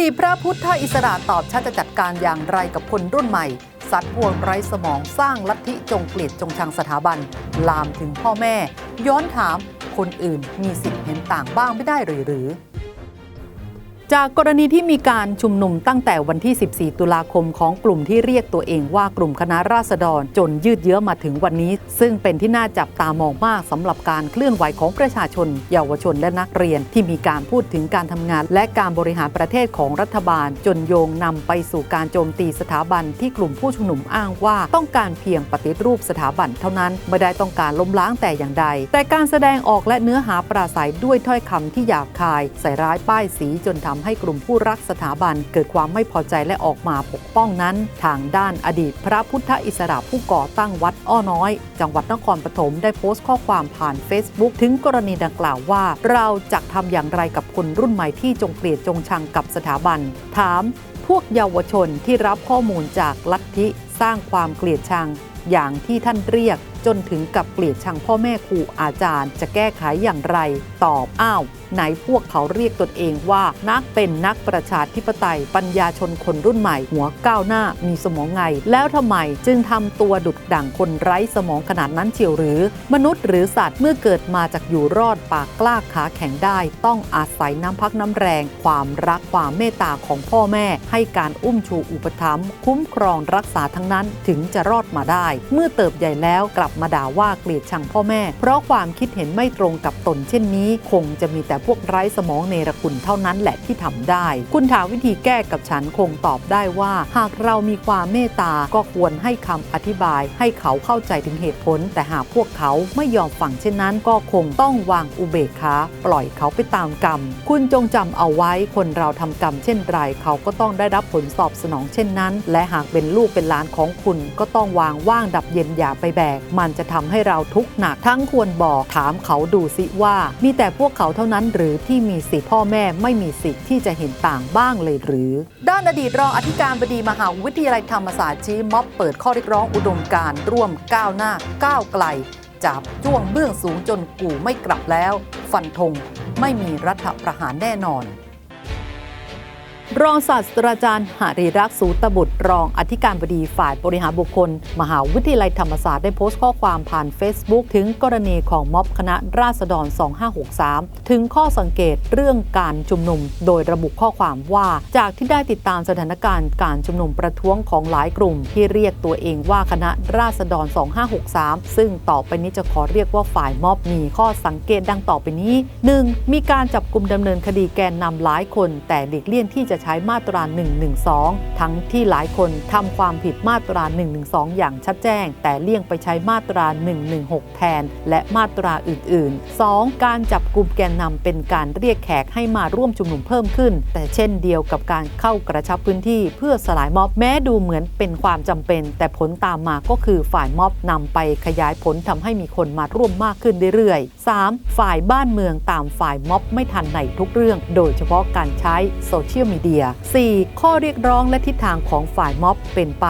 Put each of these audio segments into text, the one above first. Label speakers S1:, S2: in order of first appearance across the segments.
S1: ดีตพระพุทธอิสระตอบชัดจะจัดการอย่างไรกับคนรุ่นใหม่ สัตว์พวกไร้สมองสร้างลัทธิจงเกลียดจงชังสถาบัน ลามถึงพ่อแม่ ย้อนถามคนอื่นมีสิทธิ์เห็นต่างบ้างไม่ได้หรือหรือ จากกรณีที่มีการชุมนุมตั้งแต่วันที่ 14 ตุลาคมของกลุ่มที่เรียกตัวเองว่ากลุ่มคณะราษฎรจนยืดเยื้อมาถึงวันนี้ ซึ่งเป็นที่น่าจับตามองมากสำหรับการเคลื่อนไหวของประชาชน เยาวชนและนักเรียนที่มีการพูดถึงการทำงาน และการบริหารประเทศของรัฐบาล จนโยงนำไปสู่การโจมตีสถาบันที่กลุ่มผู้ชุมนุมอ้างว่าต้องการเพียงปฏิรูปสถาบันเท่านั้นไม่ได้ต้องการล้มล้างแต่อย่างใด แต่การแสดงออกและเนื้อหาปราศัยด้วยถ้อยคำที่หยาบคาย ใส่ร้ายป้ายสีจนทำให้กลุ่มผู้รักสถาบันเกิดความไม่พอใจและออกมาปกป้องนั้น ทางด้านอดีต พระพุทธอิสระผู้ก่อตั้งวัดอ้อน้อย จังหวัดนครปฐมได้โพสต์ข้อความผ่าน Facebook ถึงกรณีดังกล่าวว่า เราจะทำอย่างไรกับคนรุ่นใหม่ที่จงเกลียดจงชังกับสถาบัน ถาม พวกเยาวชนที่รับข้อมูลจากลัทธิสร้างความเกลียดชัง อย่างที่ท่านเรียกจนถึงกับเกลียดชังพ่อแม่ครูอาจารย์ จะแก้ไขอย่างไร ตอบอ้าว ไหนพวกเขาเรียกตนเองว่านักเป็นนักประชาธิปไตย ปัญญาชนคนรุ่นใหม่ หัวก้าวหน้ามีสมองไง แล้วทำไมจึงทำตัวดุดดั่งคนไร้สมองขนาดนั้นเชียวหรือ มนุษย์หรือสัตว์เมื่อเกิดมาจากอยู่รอดปากกล้าขาแข็งได้ ต้องอาศัยน้ำพักน้ำแรง ความรักความเมตตาของพ่อแม่ ให้การอุ้มชูอุปถัมภ์คุ้มครองรักษาทั้งนั้นถึงจะรอดมาได้ เมื่อเติบใหญ่แล้วกลับมาด่าว่าเกลียดชังพ่อแม่ เพราะความคิดเห็นไม่ตรงกับตนเช่นนี้ คงจะมีแต่พวกไร้สมองเนรคุณเท่านั้นแหละที่ทำได้ คุณถามวิธีแก้กับฉันคงตอบได้ว่า หากเรามีความเมตตาก็ควรให้คำอธิบาย ให้เขาเข้าใจถึงเหตุผล แต่หากพวกเขาไม่ยอมฟังเช่นนั้น ก็คงต้องวางอุเบกขาปล่อยเขาไปตามกรรม คุณจงจำเอาไว้คนเราทำกรรมเช่นไรเขาก็ต้องได้รับผลตอบสนองเช่นนั้น และหากเป็นลูกเป็นหลานของคุณก็ต้องวางว่างดับเย็นอย่าไปแบก มันจะทำให้เราทุกข์หนักทั้งควรบอกถามเขาดูสิว่า มีแต่พวกเขาเท่านั้นหรือที่มีสิทธิพ่อแม่ไม่มีสิทธิ์ที่จะเห็นต่างบ้างเลยหรือ ด้านอดีตรองอธิการบดีมหาวิทยาลัยธรรมศาสตร์ชี้ม็อบเปิดข้อเรียกร้องอุดมการร่วมก้าวหน้าก้าวไกลจับจ้วงเบื้องสูงจนกู่ไม่กลับแล้ว ฟันธงไม่มีรัฐประหารแน่นอน รองศาสตราจารย์หารีรักษ์สูตบุตร รองอธิการบดีฝ่ายบริหารบุคคล มหาวิทยาลัยธรรมศาสตร์ได้โพสต์ข้อความผ่าน Facebook ถึงกรณีของม็อบคณะราษฎร 2563 ถึงข้อสังเกตเรื่องการชุมนุม โดยระบุข้อความว่า จากที่ได้ติดตามสถานการณ์การชุมนุมประท้วงของหลายกลุ่ม ที่เรียกตัวเองว่าคณะราษฎร 2563 ซึ่งต่อไปนี้จะขอเรียกว่าฝ่ายม็อบมีข้อสังเกตดังต่อไปนี้ 1. มีการจับกลุ่มดำเนินคดีแกนนำหลายคน แต่เด็กเลี่ยงที่จะใช้มาตรา 112 ทั้งที่หลายคนทำความผิดมาตรา 112 อย่างชัดแจ้ง แต่เลี่ยงไปใช้มาตรา 116 แทน และมาตราอื่น ๆ 2. การจับกลุ่มแกนนำเป็นการเรียกแขกให้มาร่วมชุมนุมเพิ่มขึ้น แต่เช่นเดียวกับการเข้ากระชับพื้นที่เพื่อสลายม็อบแม้ดูเหมือนเป็นความจำเป็น แต่ผลตามมาก็คือฝ่ายม็อบนำไปขยายผลทำให้มีคนมาร่วมมากขึ้นเรื่อยๆ 3. ฝ่ายบ้านเมืองตามฝ่ายม็อบไม่ทันในทุกเรื่อง โดยเฉพาะการใช้โซเชียลมีเดีย 4. ข้อเรียกร้องและทิศทางของฝ่ายม็อบเป็นไป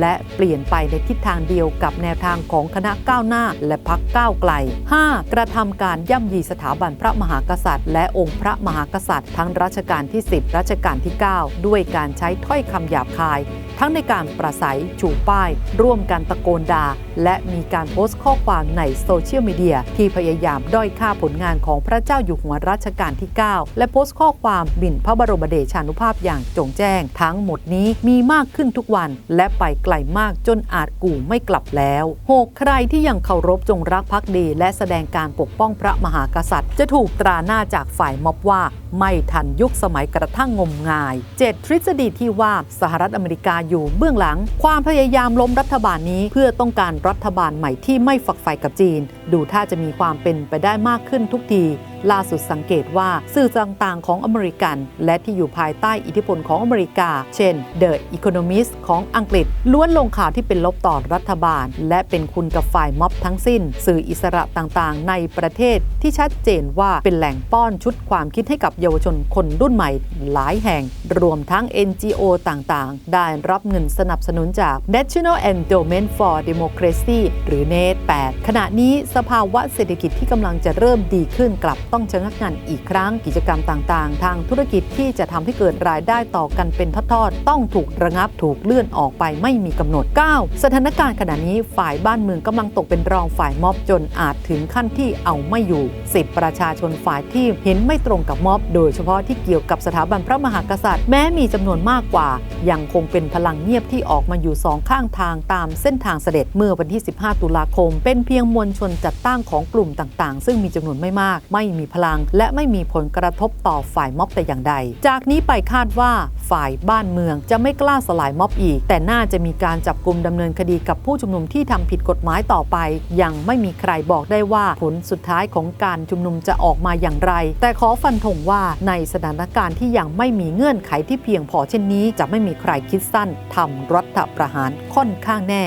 S1: และเปลี่ยนไปในทิศทางเดียวกับแนวทางของคณะก้าวหน้า และพักก้าวไกล 5. กระทำการย่ำยีสถาบันพระมหากษัตริย์ และองค์พระมหากษัตริย์ ทั้งรัชกาลที่ 10 รัชกาลที่ 9 ด้วยการใช้ถ้อยคำหยาบคาย ทั้งในการประสัยชูป้าย ร่วมกันตะโกนด่า และมีการโพสต์ข้อความในโซเชียลมีเดีย ที่พยายามด้อยค่าผลงานของพระเจ้าอยู่หัวรัชกาลที่ 9 และโพสต์ข้อความบินพระบรมเดชานุภาพอย่างจงแจ้ง ทั้งหมดนี้มีมากขึ้นทุกวัน และไปไกลมากจนอาจกู่ไม่กลับแล้วหกใครที่ยังเคารพจงรักภักดี และแสดงการปกป้องพระมหากษัตริย์ จะถูกตราหน้าจากฝ่ายม็อบว่า ไม่ทันยุคสมัยกระทั่งงมงาย 7. ทฤษฎีที่ว่าสหรัฐอเมริกาอยู่เบื้องหลัง ความพยายามล้มรัฐบาลนี้ เพื่อต้องการรัฐบาลใหม่ที่ไม่ฝักใฝ่กับจีน ดูท่าจะมีความเป็นไปได้มากขึ้นทุกที ล่าสุดสังเกตว่าสื่อต่างๆ ของอเมริกัน และที่อยู่ภายใต้อิทธิพลของอเมริกา เช่น The Economist ของอังกฤษ ล้วนลงข่าวที่เป็นลบต่อรัฐบาล และเป็นคุณกับฝ่ายม็อบทั้งสิ้น สื่ออิสระต่างๆ ในประเทศที่ชัดเจนว่าเป็นแหล่งป้อนชุดความคิดให้กับเยาวชนคนรุ่นใหม่ หลายแห่ง รวมทั้ง NGO ต่างๆ ได้รับเงินสนับสนุนจาก National Endowment for Democracy หรือ NET 8ขณะนี้สภาวะเศรษฐกิจที่กำลังจะเริ่มดีขึ้นกลับต้องชะงักงันอีกครั้งกิจกรรมต่างๆ ทางธุรกิจที่จะทำให้เกิดรายได้ต่อกันเป็นทอดๆต้องถูกระงับถูกเลื่อนออกไปไม่มีกำหนด 9. สถานการณ์ขณะนี้ฝ่ายบ้านเมืองกำลังตกเป็นรองฝ่ายม็อบจนอาจถึงขั้นที่เอาไม่อยู่ 10 ประชาชนฝ่ายที่เห็นไม่ตรงกับม็อบ โดยเฉพาะที่เกี่ยวกับสถาบันพระมหากษัตริย์ แม้มีจำนวนมากกว่า ยังคงเป็นพลังเงียบที่ออกมาอยู่สองข้างทางตามเส้นทางเสด็จเมื่อวันที่ 15 ตุลาคม เป็นเพียงมวลชนจัดตั้งของกลุ่มต่างๆ ซึ่งมีจำนวนไม่มากไม่มีพลัง และไม่มีผลกระทบต่อฝ่ายม็อบแต่อย่างใด จากนี้ไปคาดว่าฝ่ายบ้านเมืองจะไม่กล้าสลายม็อบอีก แต่น่าจะมีการจับกลุ่มดำเนินคดีกับผู้ชุมนุมที่ทำผิดกฎหมายต่อไป ยังไม่มีใครบอกได้ว่าผลสุดท้ายของการชุมนุมจะออกมาอย่างไร แต่ขอฟันธงว่าในสถานการณ์ที่ยังไม่มีเงื่อนไขที่เพียงพอเช่นนี้ จะไม่มีใครคิดสั้นทำรัฐประหารค่อนข้างแน่